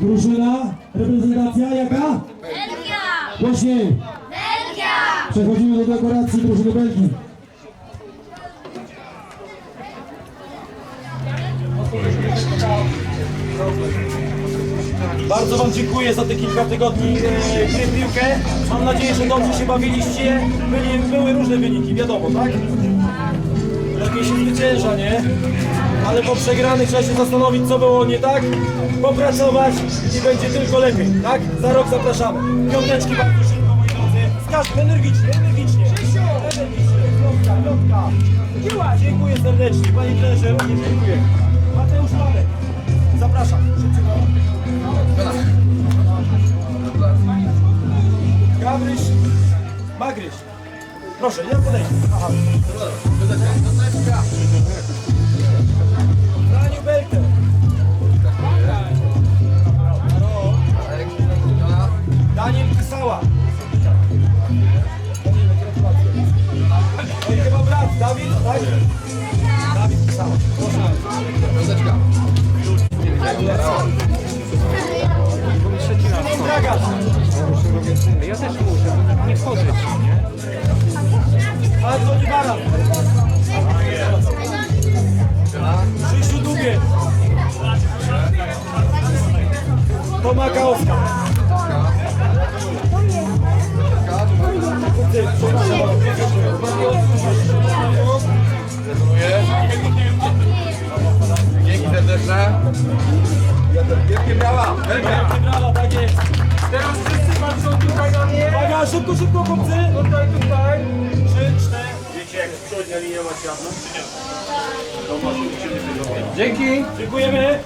Drużyna, reprezentacja jaka? Belgia! Głośniej. Belgia! Przechodzimy do dekoracji drużyny Belgii. Bardzo Wam dziękuję za te kilka tygodni e, gry w piłkę. Mam nadzieję, że dobrze się bawiliście. Byli, były różne wyniki, wiadomo, tak? Lepiej się zwycięża, nie? Ale po przegranych trzeba się zastanowić, co było nie tak, popracować i będzie tylko lepiej, tak? Za rok zapraszamy. Piąteczki bardzo szybko, moi drodzy. Energicznie, energicznie. Energicznie, piątka, piątka. Dziękuję serdecznie, Panie trenerze, również dziękuję. Mateusz Marek, zapraszam. Gabryś, Magryś. Proszę, ja podejdę. Aha. Pisała. No i chyba brat, Dawid, tak? Dawid. Szymon Dragas. Ja też muszę, nie wchodzę ci, nie? Antoni Baran. Krzysiu Dubie. Dzięki serdeczne. Wielkie brawa. Wielkie brawa, tak jest. Teraz wszyscy patrzą tutaj na mnie. Uwaga, szybko, szybko, chłopcy. Tutaj, tutaj. Trzy, cztery. Wiecie jak przednia linia ma ciasno? Dzięki. Dziękujemy.